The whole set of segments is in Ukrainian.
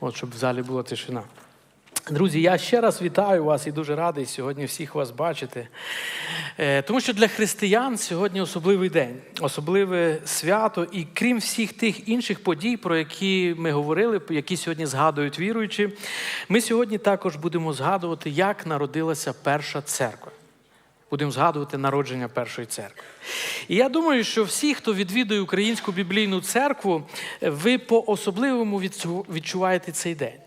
От, щоб в залі була тишина. Друзі, я ще раз вітаю вас і дуже радий сьогодні всіх вас бачити. Е, Тому що для християн сьогодні особливий день, особливе свято, і крім всіх тих інших подій, про які ми говорили, які сьогодні згадують віруючі, ми сьогодні також будемо згадувати, як народилася перша церква. Будемо згадувати народження першої церкви. І я думаю, що всі, хто відвідує українську біблійну церкву, ви по-особливому відчуваєте цей день.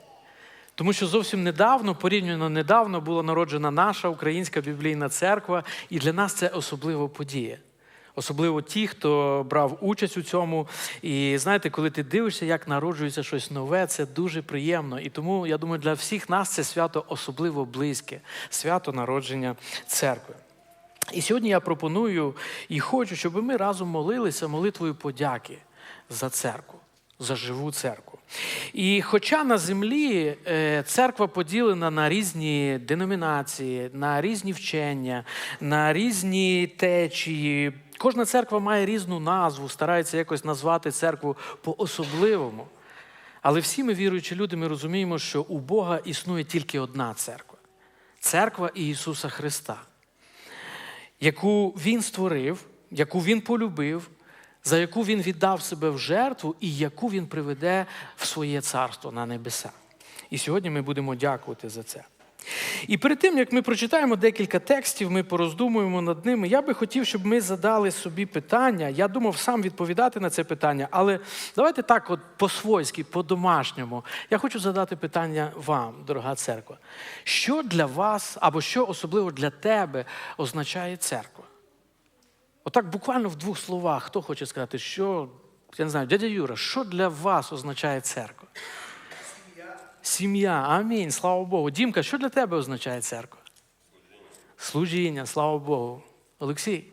Тому що зовсім недавно, порівняно недавно, була народжена наша українська біблійна церква, і для нас це особлива подія. Особливо ті, хто брав участь у цьому. І знаєте, коли ти дивишся, як народжується щось нове, це дуже приємно. І тому я думаю, для всіх нас це свято особливо близьке свято народження церкви. І сьогодні я пропоную і хочу, щоб ми разом молилися молитвою подяки за церкву, за живу церкву. І хоча на землі е, церква поділена на різні деномінації, на різні вчення, на різні течії, кожна церква має різну назву, старається якось назвати церкву по-особливому. Але всі ми, віруючі люди, ми розуміємо, що у Бога існує тільки одна церква церква Ісуса Христа яку він створив, яку він полюбив, за яку він віддав себе в жертву і яку він приведе в своє царство на небеса. І сьогодні ми будемо дякувати за це. І перед тим, як ми прочитаємо декілька текстів, ми пороздумуємо над ними, я би хотів, щоб ми задали собі питання. Я думав сам відповідати на це питання, але давайте так, от по-свойськи, по-домашньому. Я хочу задати питання вам, дорога церква. Що для вас або що особливо для тебе означає церква? Отак буквально в двох словах, хто хоче сказати, що, я не знаю, дядя Юра, що для вас означає церква? Сім'я. Амінь. Слава Богу. Дімка, що для тебе означає церква? Служіння, слава Богу. Олексій.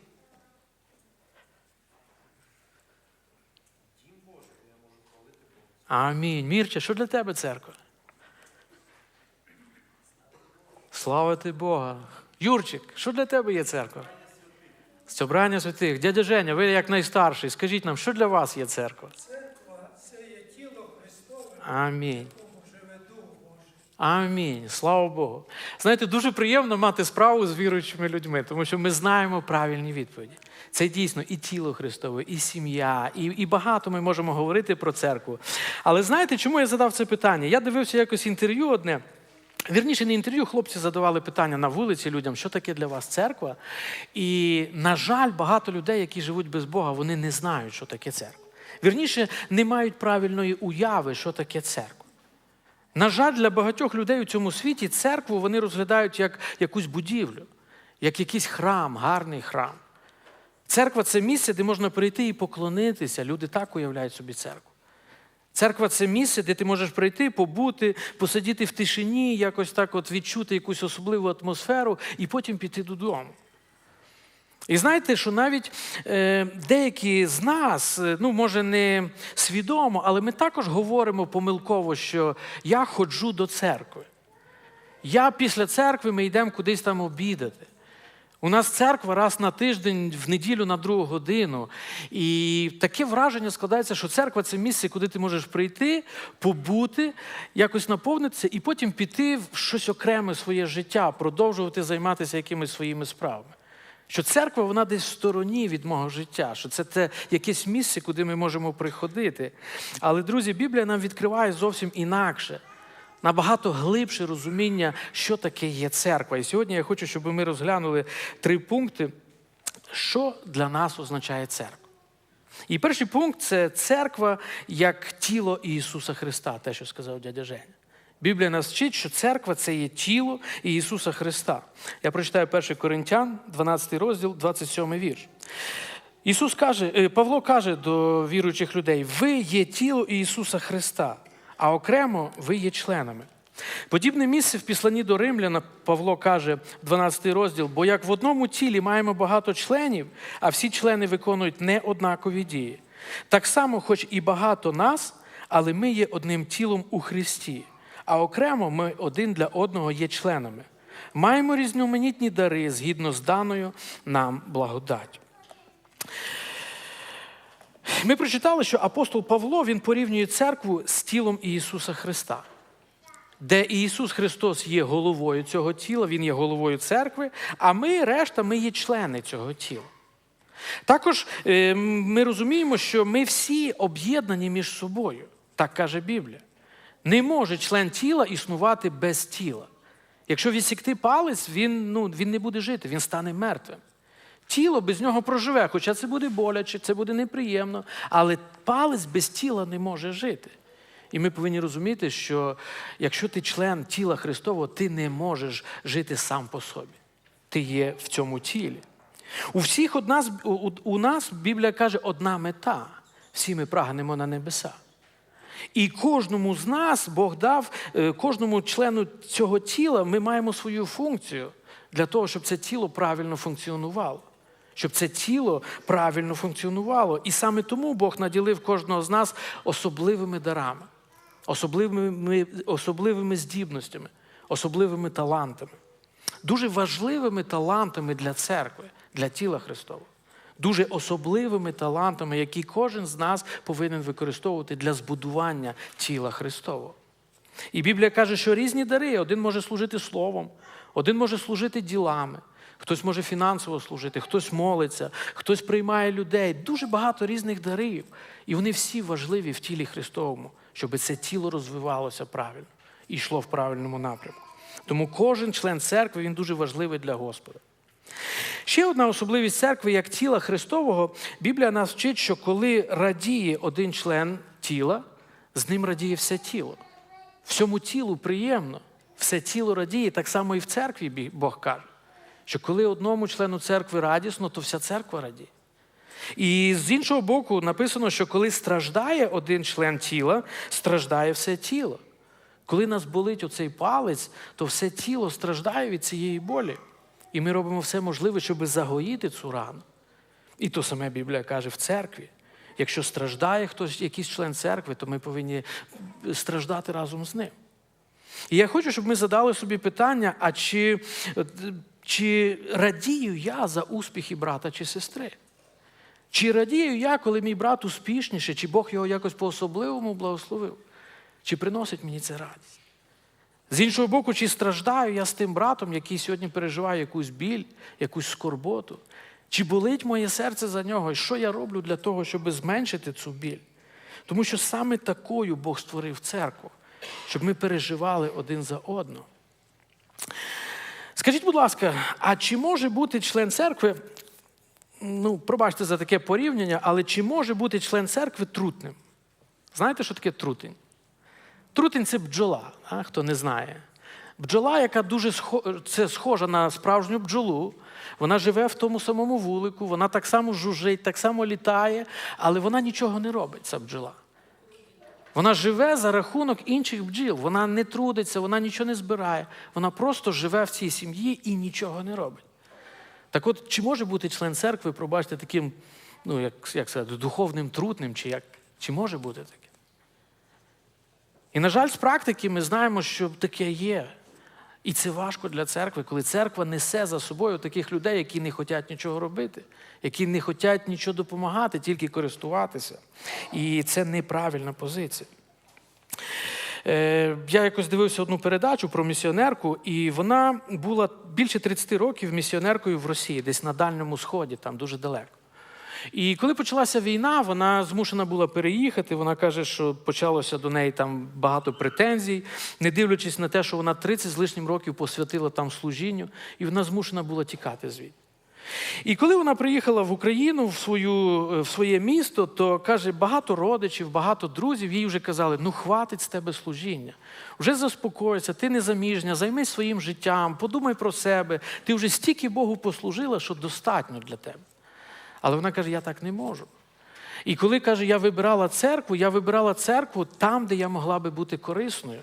Амінь. Мірча, що для тебе церква? Слава ти Бога. Юрчик, що для тебе є церква? Собрання святих. Дядя Женя, ви як найстарший, скажіть нам, що для вас є церква? Церква це є тіло Христове, Амінь. в якому живе Дух Божий. Амінь. Слава Богу. Знаєте, дуже приємно мати справу з віруючими людьми, тому що ми знаємо правильні відповіді. Це дійсно і тіло Христове, і сім'я, і, і багато ми можемо говорити про церкву. Але знаєте, чому я задав це питання? Я дивився якось інтерв'ю одне. Вірніше, не інтерв'ю, хлопці задавали питання на вулиці людям, що таке для вас церква. І, на жаль, багато людей, які живуть без Бога, вони не знають, що таке церква. Вірніше, не мають правильної уяви, що таке церква. На жаль, для багатьох людей у цьому світі церкву вони розглядають як якусь будівлю, як якийсь храм, гарний храм. Церква це місце, де можна прийти і поклонитися. Люди так уявляють собі церкву. Церква це місце, де ти можеш прийти, побути, посидіти в тишині, якось так от відчути якусь особливу атмосферу і потім піти додому. І знаєте, що навіть е, деякі з нас, е, ну може не свідомо, але ми також говоримо помилково, що я ходжу до церкви. Я після церкви ми йдемо кудись там обідати. У нас церква раз на тиждень, в неділю на другу годину. І таке враження складається, що церква це місце, куди ти можеш прийти, побути, якось наповнитися і потім піти в щось окреме своє життя, продовжувати займатися якимись своїми справами. Що церква, вона десь в стороні від мого життя, що це те якесь місце, куди ми можемо приходити. Але, друзі, Біблія нам відкриває зовсім інакше, набагато глибше розуміння, що таке є церква. І сьогодні я хочу, щоб ми розглянули три пункти, що для нас означає церква. І перший пункт це церква як тіло Ісуса Христа, те, що сказав дядя Женя. Біблія нас вчить, що церква це є тіло Ісуса Христа. Я прочитаю 1 Коринтян, 12 розділ, 27 вірш. Ісус каже, е, Павло каже до віруючих людей: ви є тіло Ісуса Христа, а окремо ви є членами. Подібне місце в післанні до Римляна Павло каже, 12 розділ, бо як в одному тілі маємо багато членів, а всі члени виконують не однакові дії. Так само, хоч і багато нас, але ми є одним тілом у Христі, а окремо ми один для одного є членами. Маємо різноманітні дари згідно з даною нам благодаттю. Ми прочитали, що апостол Павло він порівнює церкву з тілом Ісуса Христа, де Ісус Христос є головою цього тіла, Він є головою церкви, а ми, решта, ми є члени цього тіла. Також е, ми розуміємо, що ми всі об'єднані між собою, так каже Біблія. Не може член тіла існувати без тіла. Якщо відсікти палець, він, ну, він не буде жити, він стане мертвим. Тіло без нього проживе, хоча це буде боляче, це буде неприємно, але палець без тіла не може жити. І ми повинні розуміти, що якщо ти член тіла Христового, ти не можеш жити сам по собі. Ти є в цьому тілі. У всіх у, у- у нас Біблія каже одна мета. Всі ми прагнемо на небеса. І кожному з нас Бог дав, е, кожному члену цього тіла ми маємо свою функцію для того, щоб це тіло правильно функціонувало. Щоб це тіло правильно функціонувало. І саме тому Бог наділив кожного з нас особливими дарами, особливими, особливими здібностями, особливими талантами. Дуже важливими талантами для церкви, для тіла Христового. Дуже особливими талантами, які кожен з нас повинен використовувати для збудування тіла Христового. І Біблія каже, що різні дари. Один може служити словом, один може служити ділами, хтось може фінансово служити, хтось молиться, хтось приймає людей. Дуже багато різних дарів. І вони всі важливі в тілі Христовому, щоб це тіло розвивалося правильно і йшло в правильному напрямку. Тому кожен член церкви він дуже важливий для Господа. Ще одна особливість церкви, як тіла Христового, Біблія нас вчить, що коли радіє один член тіла, з ним радіє все тіло. Всьому тілу приємно, все тіло радіє, так само і в церкві Бог каже, що коли одному члену церкви радісно, то вся церква радіє. І з іншого боку написано, що коли страждає один член тіла, страждає все тіло. Коли нас болить оцей палець, то все тіло страждає від цієї болі. І ми робимо все можливе, щоб загоїти цю рану. І то саме Біблія каже в церкві. Якщо страждає хтось, якийсь член церкви, то ми повинні страждати разом з ним. І я хочу, щоб ми задали собі питання: а чи, чи радію я за успіхи брата чи сестри? Чи радію я, коли мій брат успішніше, чи Бог його якось по-особливому благословив? Чи приносить мені це радість? З іншого боку, чи страждаю я з тим братом, який сьогодні переживає якусь біль, якусь скорботу? Чи болить моє серце за нього? І що я роблю для того, щоб зменшити цю біль? Тому що саме такою Бог створив церкву, щоб ми переживали один за одного. Скажіть, будь ласка, а чи може бути член церкви, ну, пробачте за таке порівняння, але чи може бути член церкви трутним? Знаєте, що таке трутень? Трутень це бджола, а, хто не знає. Бджола, яка дуже схо... це схожа на справжню бджолу, вона живе в тому самому вулику, вона так само жужжить, так само літає, але вона нічого не робить, ця бджола. Вона живе за рахунок інших бджіл. Вона не трудиться, вона нічого не збирає. Вона просто живе в цій сім'ї і нічого не робить. Так от, чи може бути член церкви, пробачте, таким, ну, як, як сказати, духовним трутним, чи як? Чи може бути таке? І, на жаль, з практики ми знаємо, що таке є. І це важко для церкви, коли церква несе за собою таких людей, які не хочуть нічого робити, які не хочуть нічого допомагати, тільки користуватися. І це неправильна позиція. Е, Я якось дивився одну передачу про місіонерку, і вона була більше 30 років місіонеркою в Росії, десь на Дальньому Сході, там дуже далеко. І коли почалася війна, вона змушена була переїхати. Вона каже, що почалося до неї там багато претензій, не дивлячись на те, що вона 30 з лишнім років посвятила там служінню, і вона змушена була тікати звідти. І коли вона приїхала в Україну в, свою, в своє місто, то каже, багато родичів, багато друзів їй вже казали: ну хватить з тебе служіння, вже заспокойся, ти не заміжня, займись своїм життям, подумай про себе. Ти вже стільки Богу послужила, що достатньо для тебе. Але вона каже: я так не можу. І коли каже, я вибирала церкву, я вибирала церкву там, де я могла би бути корисною.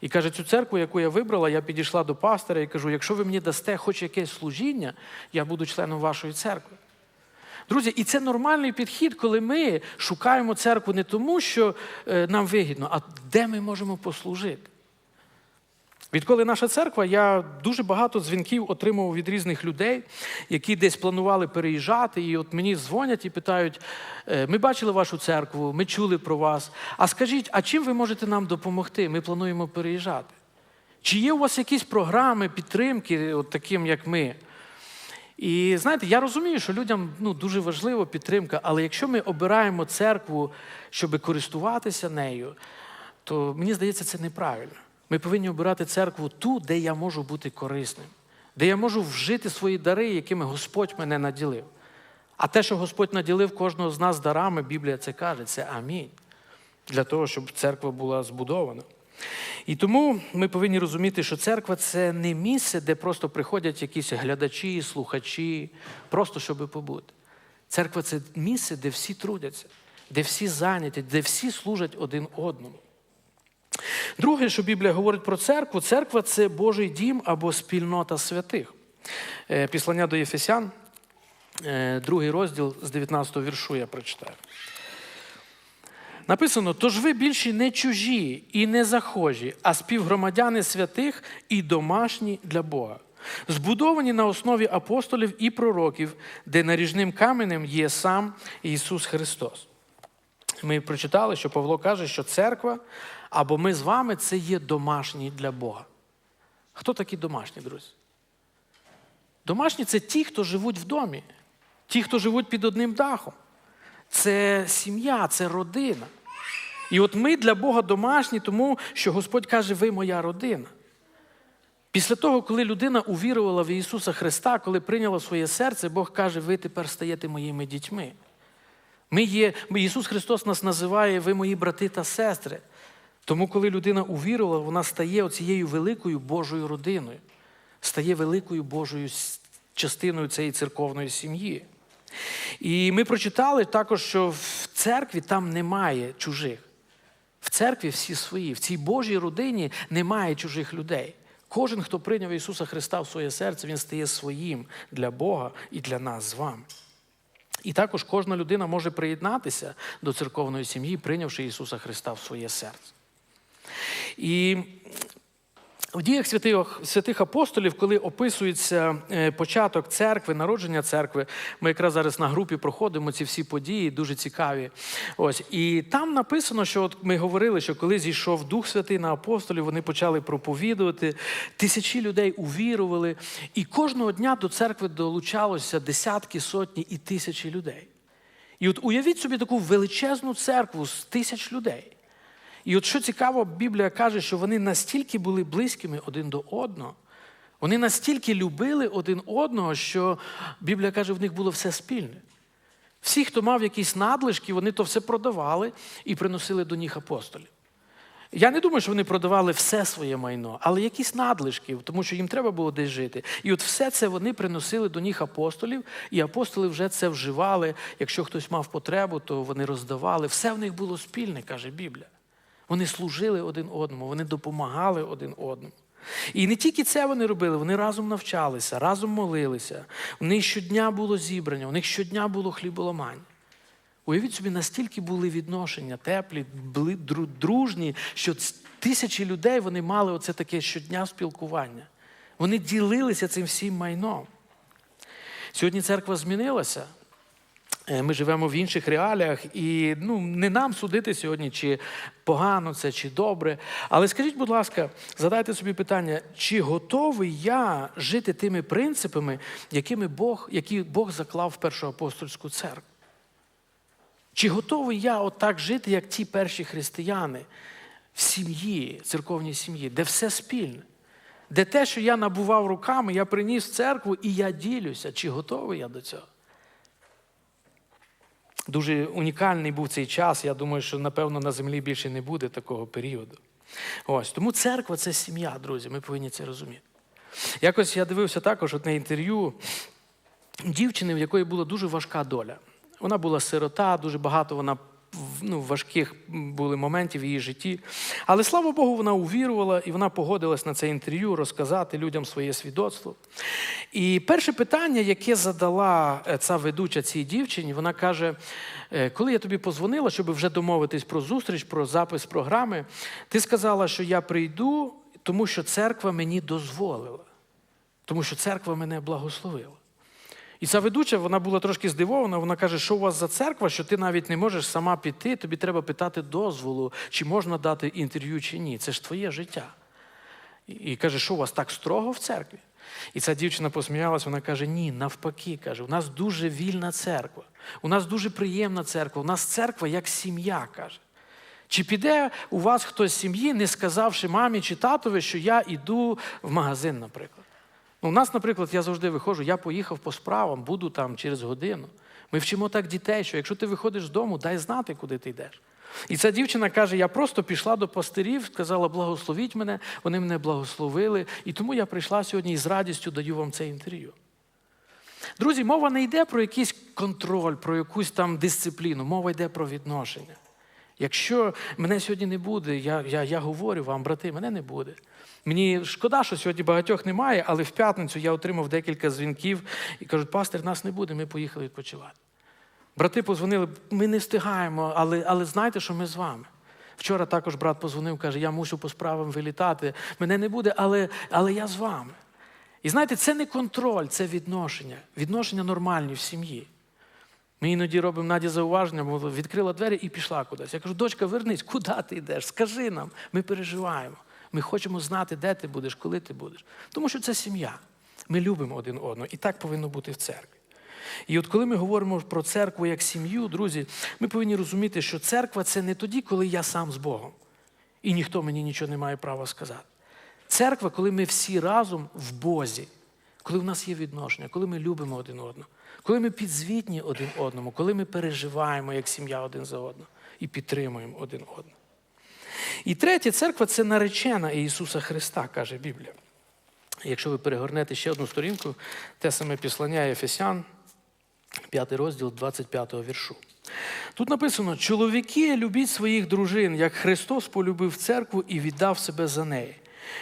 І каже, цю церкву, яку я вибрала, я підійшла до пастора і кажу: якщо ви мені дасте хоч якесь служіння, я буду членом вашої церкви. Друзі, і це нормальний підхід, коли ми шукаємо церкву не тому, що е, нам вигідно, а де ми можемо послужити. Відколи наша церква, я дуже багато дзвінків отримував від різних людей, які десь планували переїжджати. І от мені дзвонять і питають: «Е, ми бачили вашу церкву, ми чули про вас. А скажіть, а чим ви можете нам допомогти? Ми плануємо переїжджати. Чи є у вас якісь програми підтримки, от таким, як ми? І знаєте, я розумію, що людям ну, дуже важлива підтримка, але якщо ми обираємо церкву, щоб користуватися нею, то мені здається, це неправильно. Ми повинні обирати церкву ту, де я можу бути корисним, де я можу вжити свої дари, якими Господь мене наділив. А те, що Господь наділив кожного з нас дарами, Біблія це каже, це амінь. Для того, щоб церква була збудована. І тому ми повинні розуміти, що церква це не місце, де просто приходять якісь глядачі, слухачі, просто щоб побути. Церква це місце, де всі трудяться, де всі зайняті, де всі служать один одному. Друге, що Біблія говорить про церкву, церква це Божий дім або спільнота святих. Е, Післання до Єфесян, е, другий розділ з 19 віршу я прочитаю. Написано: тож ви більше не чужі і не захожі, а співгромадяни святих і домашні для Бога, збудовані на основі апостолів і пророків, де наріжним каменем є сам Ісус Христос. Ми прочитали, що Павло каже, що церква або ми з вами це є домашні для Бога. Хто такі домашні, друзі? Домашні це ті, хто живуть в домі, ті, хто живуть під одним дахом. Це сім'я, це родина. І от ми для Бога домашні, тому що Господь каже, ви моя родина. Після того, коли людина увірувала в Ісуса Христа, коли прийняла своє серце, Бог каже, ви тепер стаєте моїми дітьми. Ми є, Ісус Христос нас називає, ви мої брати та сестри. Тому, коли людина увірувала, вона стає оцією великою Божою родиною, стає великою Божою частиною цієї церковної сім'ї. І ми прочитали також, що в церкві там немає чужих. В церкві всі свої. В цій Божій родині немає чужих людей. Кожен, хто прийняв Ісуса Христа в своє серце, він стає своїм для Бога і для нас з вами. І також кожна людина може приєднатися до церковної сім'ї, прийнявши Ісуса Христа в своє серце. І в діях святих, святих апостолів, коли описується е, початок церкви, народження церкви, ми якраз зараз на групі проходимо ці всі події, дуже цікаві. Ось і там написано, що от ми говорили, що коли зійшов Дух Святий на апостолів, вони почали проповідувати, тисячі людей увірували, і кожного дня до церкви долучалося десятки, сотні і тисячі людей. І от уявіть собі таку величезну церкву з тисяч людей. І от що цікаво, Біблія каже, що вони настільки були близькими один до одного, вони настільки любили один одного, що Біблія каже, в них було все спільне. Всі, хто мав якісь надлишки, вони то все продавали і приносили до них апостолів. Я не думаю, що вони продавали все своє майно, але якісь надлишки, тому що їм треба було десь жити. І от все це вони приносили до них апостолів, і апостоли вже це вживали. Якщо хтось мав потребу, то вони роздавали. Все в них було спільне, каже Біблія. Вони служили один одному, вони допомагали один одному. І не тільки це вони робили, вони разом навчалися, разом молилися. У них щодня було зібрання, у них щодня було хліболамання. Уявіть собі, настільки були відношення теплі, дружні, що тисячі людей вони мали оце таке щодня спілкування. Вони ділилися цим всім майном. Сьогодні церква змінилася. Е, Ми живемо в інших реаліях, і ну, не нам судити сьогодні, чи погано це, чи добре. Але скажіть, будь ласка, задайте собі питання, чи готовий я жити тими принципами, якими Бог, які Бог заклав в першу апостольську церкву? Чи готовий я отак жити, як ті перші християни в сім'ї, церковній сім'ї, де все спільне? Де те, що я набував руками, я приніс в церкву і я ділюся, чи готовий я до цього? Дуже унікальний був цей час. Я думаю, що напевно на землі більше не буде такого періоду. Ось тому церква це сім'я, друзі. Ми повинні це розуміти. Якось я дивився також одне інтерв'ю дівчини, в якої була дуже важка доля. Вона була сирота, дуже багато вона ну, важких були моментів в її житті. Але слава Богу, вона увірувала і вона погодилась на це інтерв'ю розказати людям своє свідоцтво. І перше питання, яке задала е, ця ведуча цій дівчині, вона каже: «Е, коли я тобі позвонила, щоб вже домовитись про зустріч, про запис програми, ти сказала, що я прийду. тому що церква мені дозволила, тому що церква мене благословила. І ця ведуча вона була трошки здивована. Вона каже, що у вас за церква, що ти навіть не можеш сама піти, тобі треба питати дозволу, чи можна дати інтерв'ю, чи ні. Це ж твоє життя. І- каже, що у вас так строго в церкві? І ця дівчина посміялась, вона каже: ні, навпаки, каже, у нас дуже вільна церква, у нас дуже приємна церква, у нас церква як сім'я, каже. Чи піде у вас хтось з сім'ї, не сказавши мамі чи татові, що я йду в магазин, наприклад? Ну, у нас, наприклад, я завжди виходжу, я поїхав по справам, буду там через годину. Ми вчимо так дітей, що якщо ти виходиш з дому, дай знати, куди ти йдеш. І ця дівчина каже: я просто пішла до пастирів, сказала, благословіть мене, вони мене благословили. І тому я прийшла сьогодні і з радістю даю вам це інтерв'ю. Друзі, мова не йде про якийсь контроль, про якусь там дисципліну, мова йде про відношення. Якщо мене сьогодні не буде, я, я, я говорю вам, брати, мене не буде. Мені шкода, що сьогодні багатьох немає, але в п'ятницю я отримав декілька дзвінків і кажуть, пастир, нас не буде, ми поїхали відпочивати. Брати позвонили, ми не встигаємо, але, але знайте, що ми з вами. Вчора також брат позвонив, каже, я мушу по справам вилітати. Мене не буде, але, але я з вами. І знаєте, це не контроль, це відношення. Відношення нормальні в сім'ї. Ми іноді робимо Наді зауваження, бо відкрила двері і пішла кудись. Я кажу, дочка, вернись, куди ти йдеш? Скажи нам, ми переживаємо. Ми хочемо знати, де ти будеш, коли ти будеш. Тому що це сім'я. Ми любимо один одного, і так повинно бути в церкві. І от коли ми говоримо про церкву як сім'ю, друзі, ми повинні розуміти, що церква це не тоді, коли я сам з Богом, і ніхто мені нічого не має права сказати. Церква, коли ми всі разом в Бозі, коли в нас є відношення, коли ми любимо один одного, коли ми підзвітні один одному, коли ми переживаємо як сім'я один за одного і підтримуємо один одного. І третє, церква це наречена Ісуса Христа, каже Біблія. Якщо ви перегорнете ще одну сторінку, те саме післання Ефесян, 5 розділ 25 віршу. Тут написано: чоловіки, любіть своїх дружин, як Христос полюбив церкву і віддав себе за неї,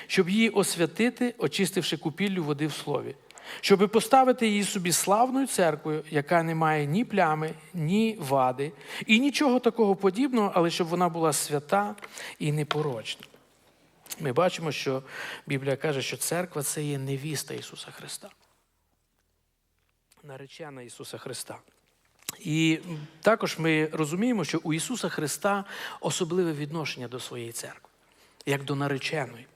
щоб її освятити, очистивши купіллю води в слові, щоб поставити її собі славною церквою, яка не має ні плями, ні вади, і нічого такого подібного, але щоб вона була свята і непорочна. Ми бачимо, що Біблія каже, що церква це є невіста Ісуса Христа. Наречена Ісуса Христа. І також ми розуміємо, що у Ісуса Христа особливе відношення до своєї церкви, як до нареченої.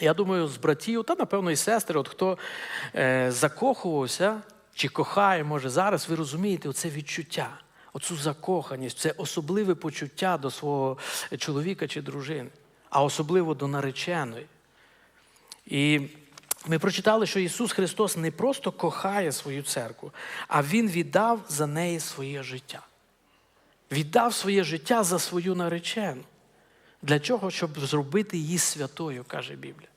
Я думаю, з братів, та напевно і сестри, от хто е, закохувався чи кохає, може зараз, ви розумієте оце відчуття, оцю закоханість, це особливе почуття до свого чоловіка чи дружини, а особливо до нареченої. І ми прочитали, що Ісус Христос не просто кохає свою церкву, а Він віддав за неї своє життя. Віддав своє життя за свою наречену. Для чого? Щоб зробити її святою, каже Біблія.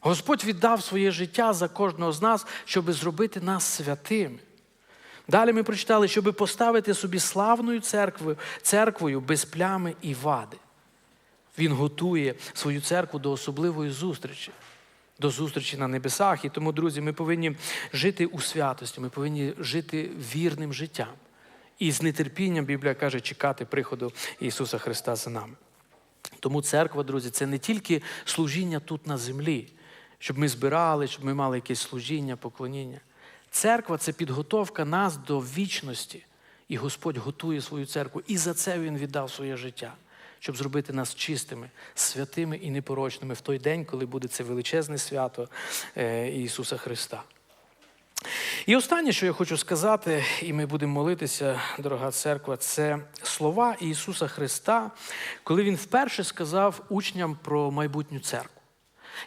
Господь віддав своє життя за кожного з нас, щоб зробити нас святими. Далі ми прочитали, щоб поставити собі славною церквою, церквою без плями і вади. Він готує свою церкву до особливої зустрічі, до зустрічі на небесах. І тому, друзі, ми повинні жити у святості, ми повинні жити вірним життям. І з нетерпінням Біблія каже, чекати приходу Ісуса Христа за нами. Тому церква, друзі, це не тільки служіння тут на землі, щоб ми збирали, щоб ми мали якесь служіння, поклоніння. Церква це підготовка нас до вічності. І Господь готує свою церкву. І за це Він віддав своє життя, щоб зробити нас чистими, святими і непорочними в той день, коли буде це величезне свято е, Ісуса Христа. І останнє, що я хочу сказати, і ми будемо молитися, дорога церква, це слова Ісуса Христа, коли Він вперше сказав учням про майбутню церкву.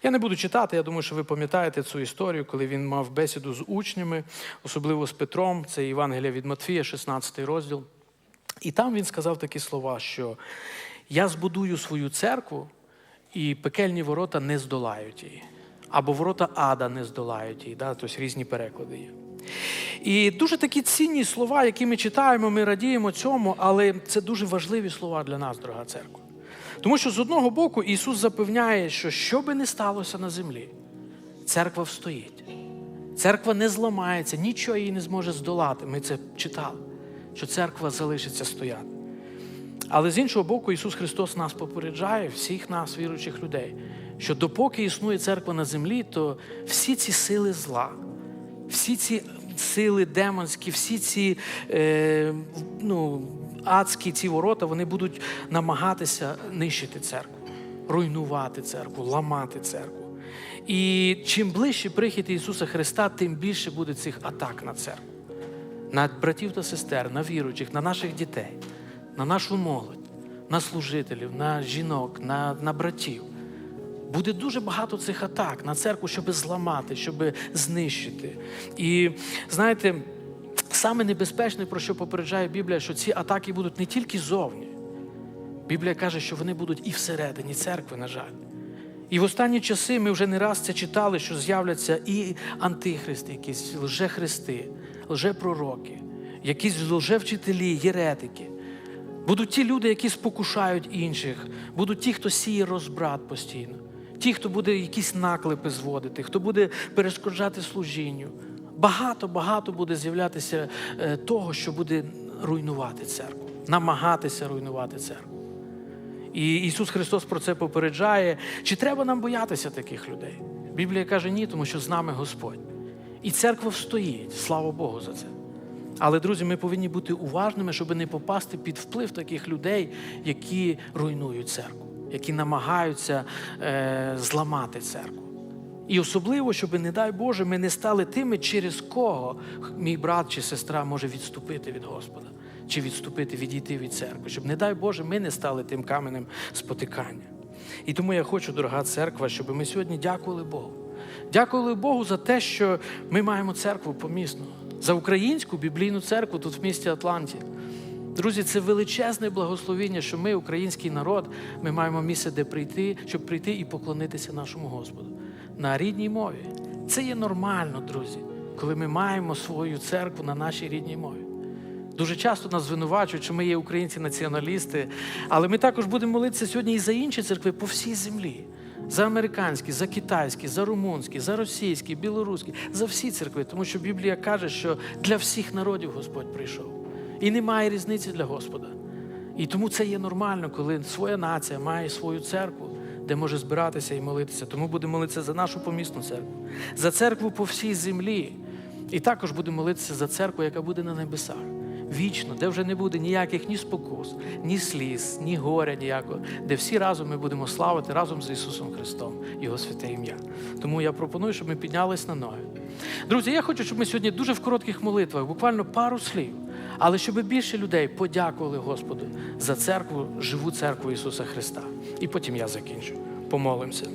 Я не буду читати, я думаю, що ви пам'ятаєте цю історію, коли він мав бесіду з учнями, особливо з Петром, це Євангелія від Матфія, 16 розділ. І там він сказав такі слова, що я збудую свою церкву, і пекельні ворота не здолають її. Або ворота ада не здолають її, да? тобто різні переклади є. І дуже такі цінні слова, які ми читаємо, ми радіємо цьому, але це дуже важливі слова для нас, дорога церква. Тому що з одного боку Ісус запевняє, що що би не сталося на землі, церква встоїть. Церква не зламається, нічого її не зможе здолати. Ми це читали, що церква залишиться стояти. Але з іншого боку, Ісус Христос нас попереджає, всіх нас, віруючих людей, що допоки існує церква на землі, то всі ці сили зла, всі ці сили демонські, всі ці е, ну, адські ці ворота, вони будуть намагатися нищити церкву, руйнувати церкву, ламати церкву. І чим ближче прихід Ісуса Христа, тим більше буде цих атак на церкву, на братів та сестер, на віруючих, на наших дітей, на нашу молодь, на служителів, на жінок, на, на братів. Буде дуже багато цих атак на церкву, щоб зламати, щоб знищити. І знаєте, саме небезпечне, про що попереджає Біблія, що ці атаки будуть не тільки зовні. Біблія каже, що вони будуть і всередині церкви, на жаль. І в останні часи ми вже не раз це читали, що з'являться і антихристи, якісь лжехристи, лжепророки, якісь лжевчителі, єретики. Будуть ті люди, які спокушають інших, будуть ті, хто сіє розбрат постійно, ті, хто буде якісь наклепи зводити, хто буде перешкоджати служінню. Багато, багато буде з'являтися е, того, що буде руйнувати церкву, намагатися руйнувати церкву. І Ісус Христос про це попереджає. Чи треба нам боятися таких людей? Біблія каже ні, тому що з нами Господь. І церква встоїть, слава Богу за це. Але, друзі, ми повинні бути уважними, щоб не попасти під вплив таких людей, які руйнують церкву, які намагаються е, зламати церкву. І особливо, щоб, не дай Боже, ми не стали тими, через кого мій брат чи сестра може відступити від Господа, чи відступити, відійти від церкви, щоб, не дай Боже, ми не стали тим каменем спотикання. І тому я хочу, дорога церква, щоб ми сьогодні дякували Богу. Дякували Богу за те, що ми маємо церкву помісну, за українську біблійну церкву тут в місті Атланті. Друзі, це величезне благословіння, що ми, український народ, ми маємо місце, де прийти, щоб прийти і поклонитися нашому Господу на рідній мові. Це є нормально, друзі, коли ми маємо свою церкву на нашій рідній мові. Дуже часто нас звинувачують, що ми є українці-націоналісти, але ми також будемо молитися сьогодні і за інші церкви по всій землі. За американські, за китайські, за румунські, за російські, білоруські, за всі церкви, тому що Біблія каже, що для всіх народів Господь прийшов. І немає різниці для Господа. І тому це є нормально, коли своя нація має свою церкву, де може збиратися і молитися. Тому будемо молитися за нашу помісну церкву, за церкву по всій землі. І також будемо молитися за церкву, яка буде на небесах. Вічно, де вже не буде ніяких ні спокус, ні сліз, ні горя ніякого, де всі разом ми будемо славити разом з Ісусом Христом, Його святе ім'я. Тому я пропоную, щоб ми піднялись на ноги. Друзі, я хочу, щоб ми сьогодні дуже в коротких молитвах, буквально пару слів, але щоб більше людей подякували Господу за церкву, живу церкву Ісуса Христа. І потім я закінчу. Помолимося.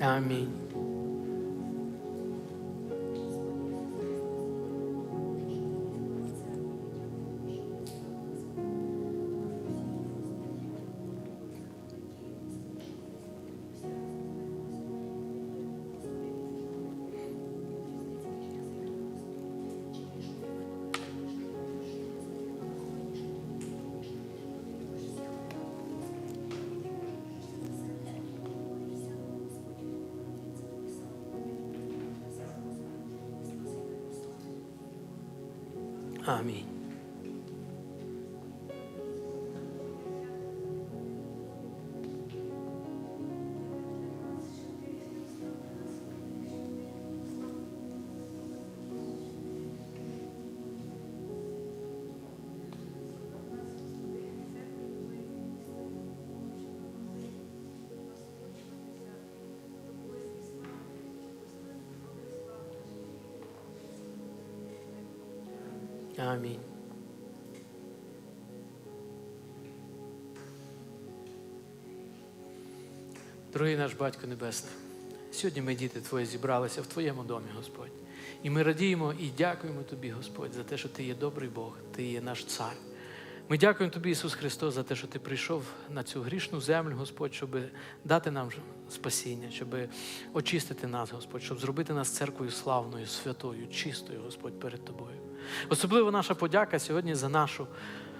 Амінь. Амінь. Дорогий наш Батько Небесний, сьогодні ми, діти Твої, зібралися в Твоєму домі, Господь. І ми радіємо і дякуємо Тобі, Господь, за те, що Ти є добрий Бог, Ти є наш цар. Ми дякуємо Тобі, Ісус Христос, за те, що Ти прийшов на цю грішну землю, Господь, щоб дати нам спасіння, щоб очистити нас, Господь, щоб зробити нас церквою славною, святою, чистою, Господь, перед Тобою. Особливо наша подяка сьогодні за нашу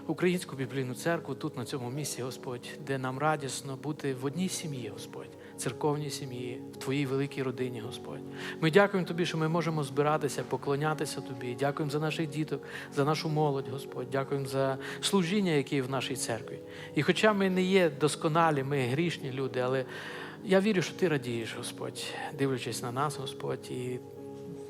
українську біблійну церкву тут, на цьому місці, Господь, де нам радісно бути в одній сім'ї, Господь, церковній сім'ї, в Твоїй великій родині, Господь. Ми дякуємо Тобі, що ми можемо збиратися, поклонятися Тобі. Дякуємо за наших діток, за нашу молодь, Господь. Дякуємо за служіння, яке є в нашій церкві. І хоча ми не є досконалі, ми грішні люди, але я вірю, що Ти радієш, Господь, дивлячись на нас, Господь. і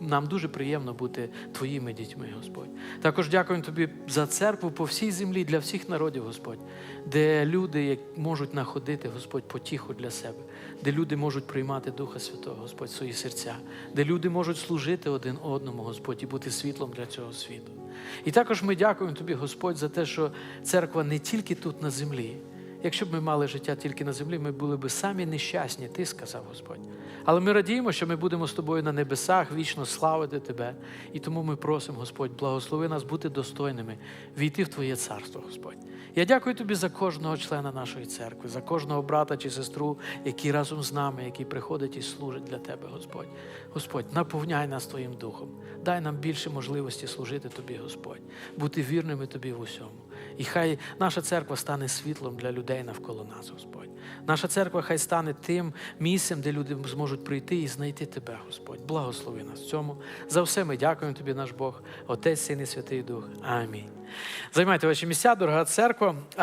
нам дуже приємно бути твоїми дітьми, Господь. Також дякуємо тобі за церкву по всій землі для всіх народів, Господь, де люди можуть знаходити, Господь, потіху для себе, де люди можуть приймати Духа Святого, Господь, свої серця, де люди можуть служити один одному, Господь, і бути світлом для цього світу. І також ми дякуємо тобі, Господь, за те, що церква не тільки тут на землі. Якщо б ми мали життя тільки на землі, ми були б самі нещасні, ти сказав Господь. Але ми радіємо, що ми будемо з тобою на небесах вічно славити тебе. І тому ми просимо, Господь, благослови нас бути достойними, війти в Твоє царство, Господь. Я дякую тобі за кожного члена нашої церкви, за кожного брата чи сестру, які разом з нами, які приходять і служать для тебе, Господь. Господь, наповняй нас Твоїм духом. Дай нам більше можливості служити Тобі, Господь, бути вірними Тобі в усьому. І хай наша церква стане світлом для людей навколо нас, Господь. Наша церква хай стане тим місцем, де люди зможуть прийти і знайти Тебе, Господь. Благослови нас в цьому. За все ми дякуємо Тобі, наш Бог, Отець, Син і Святий Дух. Амінь. Займайте ваші місця, дорога церква.